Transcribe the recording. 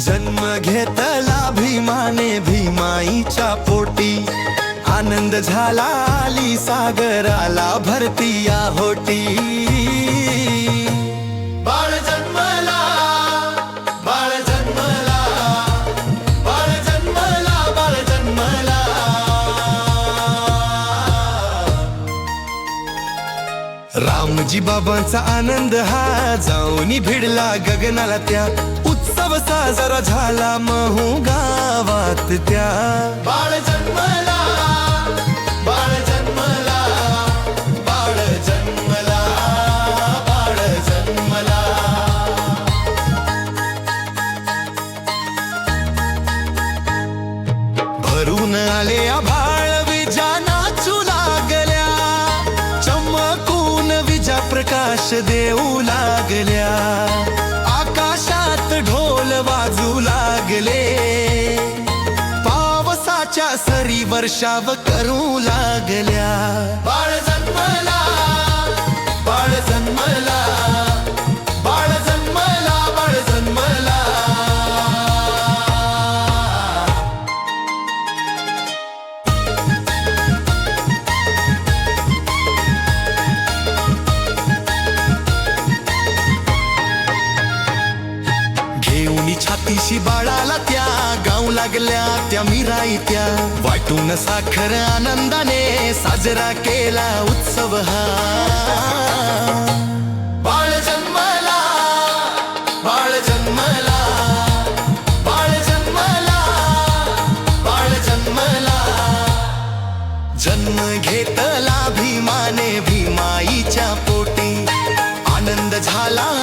जन्म घेतला भीमाने भीमाईच्या पोटी. आनंद झाला आली सागराला भरती या होटी. रामजी बाबांचा आनंद हा जाऊनी भिडला गगनाला त्या. उत्सव साजरा झाला महू गावात त्या. बाळ जन्मला बाळ जन्मला बाळ जन्मला बाळ जन्मला. भरून आले आभाळ विजा नाचू लागल्या. चमकून विजा प्रकाश देऊ वाजू लागले. पावसाच्या सरी वर्षाव करू लागल्या. बाळ जन्मला छातीशी बाळाला त्या गाऊ लागल्या त्या मिराईत्या वाटून साखर आनंदाने साजरा केला उत्सव हा. बाळ जन्मला बाळ जन्मला बाळ जन्मला बाळ जन्मला. जन्म घेतला भीमाने भीमाईच्या पोटी. आनंद झाला